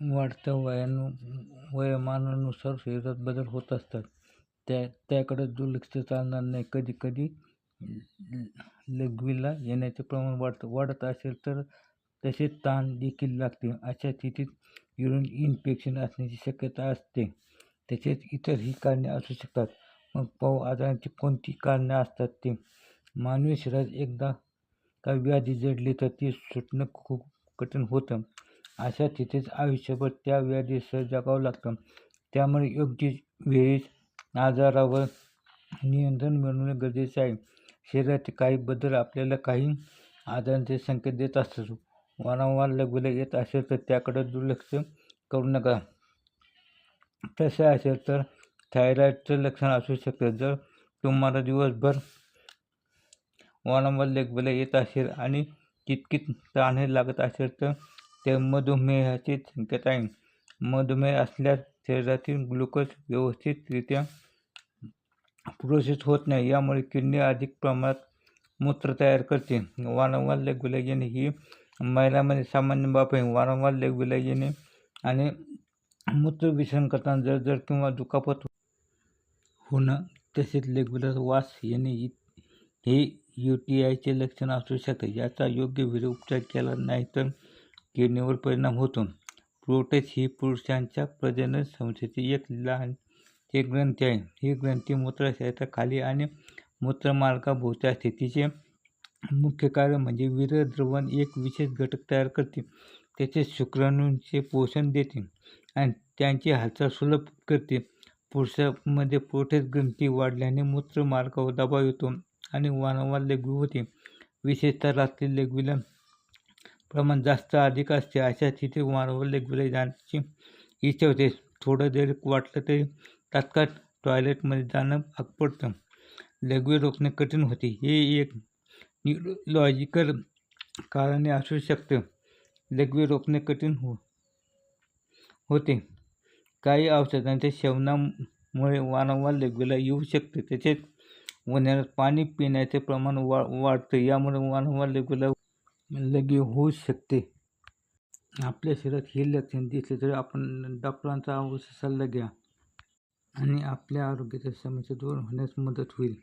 वाढत्या वयानु वयोमानानुसार शरीरात बदल होत असतात. त्या त्याकडे दुर्लक्ष चालणार नाही. कधी कधी लघवीला येण्याचे प्रमाण वाढतं वाढत असेल तर तसेच ताण देखील लागते अशा स्थितीत युरिन इन्फेक्शन असण्याची शक्यता असते. तसेच इतरही कारणे असू शकतात. मग पाऊ आजारांची कोणती कारणे असतात ते? मानवी शरीरात एकदा का व्याधी जडली तर ती सुटणं खूप कठीण होतं. अशा स्थितीत आयुष्यभर त्या व्याधीसह जगावं लागतं. त्यामुळे योग्य वेळीच आजारावर नियंत्रण मिळवणे गरजेचे आहे. शरीरातील काही बदल आपल्याला काही आजारांचे संकेत देत असतात. वारंवार लघवीला येत असेल तर त्याकडे दुर्लक्ष करू नका. तसे असेल तर थायरॉईडचं लक्षण असू शकतं. जर तुम्हाला दिवसभर वारंवार लघवीला येत असेल आणि तितकीच तहानही लागत असेल तर ते मधुमेहाचे संकेत आहे. मधुमेह असल्यास शरीरातील ग्लुकोज व्यवस्थितरित्या प्रोसेस होत नाही यामुळे किडनी अधिक प्रमाणात मूत्र तयार करते. वारंवार लघवीला येणे ही महिलांमध्ये सामान्य बाब आहे. वारंवार लघवीला येणे आणि विसरण करताना जळजळ किंवा दुखापत होणं तसेच लघवीला वास येणे हे यू टी आयचे लक्षण असू शकते. याचा योग्य वेळी उपचार केला नाही तर किडनीवर परिणाम होतो. प्रोटेस ही पुरुषांच्या प्रजनन संस्थेची एक लहान एक ग्रंथी आहे. ही ग्रंथी मूत्राशयाच्या खाली आणि मूत्रमार्गाभोवती असते तिचे मुख्य कार्य म्हणजे वीरद्रवण एक विशेष घटक तयार करते. त्याचे शुक्राणूंचे पोषण देते आणि त्यांची हालचाल सुलभ करते. पुरुषामध्ये प्रोटेस ग्रंथी वाढल्याने मूत्रमार्गावर दबाव येतो आणि वारंवार लघवी होते. विशेषतः रात्री लघवीला प्रमाण जास्त अधिक असते अशा स्थितीत वारंवार लघवीला जाण्याची इच्छा होते. थोडं जरी वाटलं तरी तात्काळ टॉयलेटमध्ये जाणं भाग पडतं. लघवी रोखणे कठीण होते. हे एक न्यूरोलॉजिकल कारणे असू शकतं. लघवी रोखणे कठीण हो होते. काही औषधांच्या सेवनामुळे वारंवार लघवीला येऊ शकते. तसेच वन्यात पाणी पिण्याचे प्रमाण वा वाढतं. यामुळे वारंवार लघवीला लगे होऊ शकते. आपल्या शरीरात हे लक्षण दिसले तरी आपण डॉक्टरांचा अवश्य सल्ला घ्या आणि आपल्या आरोग्याच्या समस्या दूर होण्यास मदत होईल.